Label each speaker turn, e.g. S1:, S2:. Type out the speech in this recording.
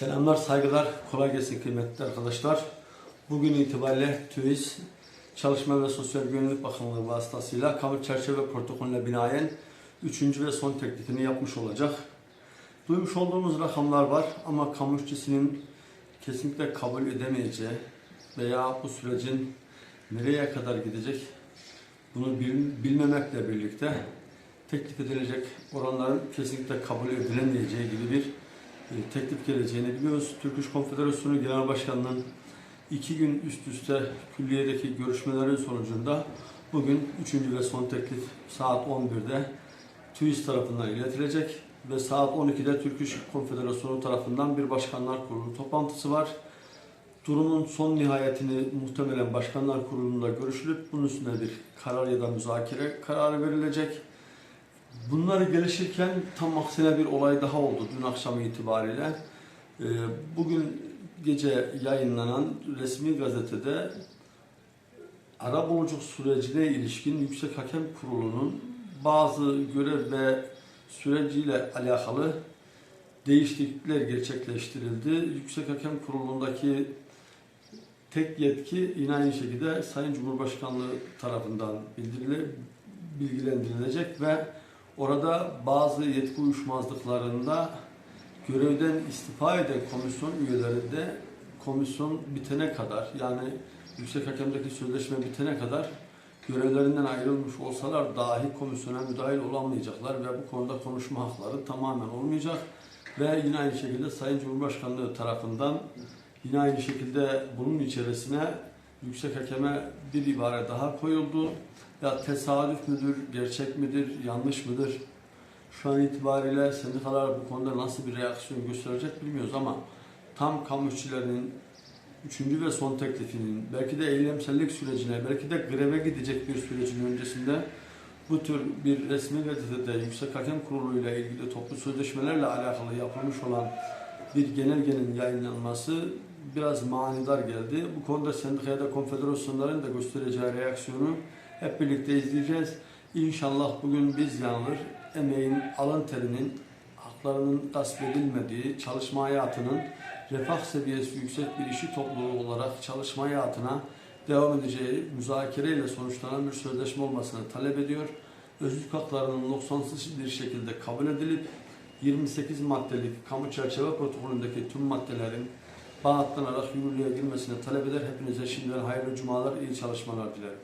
S1: Selamlar, saygılar, kolay gelsin kıymetli arkadaşlar. Bugün itibariyle TÜİS Çalışma ve Sosyal Güvenlik Bakanlığı vasıtasıyla kamu çerçeve protokolüne binaen 3. ve son teklifini yapmış olacak. Duymuş olduğumuz rakamlar var ama kamu işçisinin kesinlikle kabul edemeyeceği veya bu sürecin nereye kadar gidecek bunu bil- bilmemekle birlikte teklif edilecek oranların kesinlikle kabul edilemeyeceği gibi bir teklif geleceğini biliyoruz. Türk İş Konfederasyonu Genel Başkanı'nın iki gün üst üste külliyedeki görüşmelerin sonucunda bugün üçüncü ve son teklif saat 11'de TÜİS tarafından iletilecek ve saat 12'de Türk İş Konfederasyonu tarafından bir başkanlar kurulu toplantısı var. Durumun son nihayetini muhtemelen başkanlar kurulunda görüşülüp bunun üstüne bir karar ya da müzakere kararı verilecek. Bunları gelişirken tam aksine bir olay daha oldu dün akşam itibariyle. Ee, Bugün gece yayınlanan resmi gazetede arabuluculuk sürecine ilişkin Yüksek Hakem Kurulu'nun bazı görev ve süreciyle alakalı değişiklikler gerçekleştirildi. Yüksek Hakem Kurulu'ndaki tek yetki yine aynı şekilde Sayın Cumhurbaşkanlığı tarafından bildirile, bilgilendirilecek ve orada bazı yetki uyuşmazlıklarında görevden istifa eden komisyon üyeleri de komisyon bitene kadar yani yüksek hakemdeki sözleşme bitene kadar görevlerinden ayrılmış olsalar dahi komisyona müdahil olamayacaklar ve bu konuda konuşma hakları tamamen olmayacak. Ve yine aynı şekilde Sayın Cumhurbaşkanlığı tarafından yine aynı şekilde bunun içerisine yüksek hakeme bir ibare daha koyuldu. Ya tesadüf müdür, gerçek midir, yanlış mıdır? Şu an itibariyle sendikalar bu konuda nasıl bir reaksiyon gösterecek bilmiyoruz ama tam kamu işçilerinin üçüncü ve son teklifinin, belki de eylemsellik sürecine, belki de greve gidecek bir sürecin öncesinde bu tür bir resmi gazetede Yüksek Hakem Kurulu ile ilgili toplu sözleşmelerle alakalı yapılmış olan bir genelgenin yayınlanması biraz manidar geldi. Bu konuda sendikaya da konfederasyonların da göstereceği reaksiyonu hep birlikte izleyeceğiz. İnşallah bugün biz yanılır, emeğin, alın terinin, haklarının gasp edilmediği, çalışma hayatının refah seviyesi yüksek bir işi topluluğu olarak çalışma hayatına devam edeceği müzakereyle sonuçlanan bir sözleşme olmasını talep ediyor. Özlük haklarının noksansız bir şekilde kabul edilip 28 maddelik kamu çerçeve protokolündeki tüm maddelerin bağatlanarak yürürlüğe girmesini talep eder. Hepinize şimdiden hayırlı cumalar, iyi çalışmalar dilerim.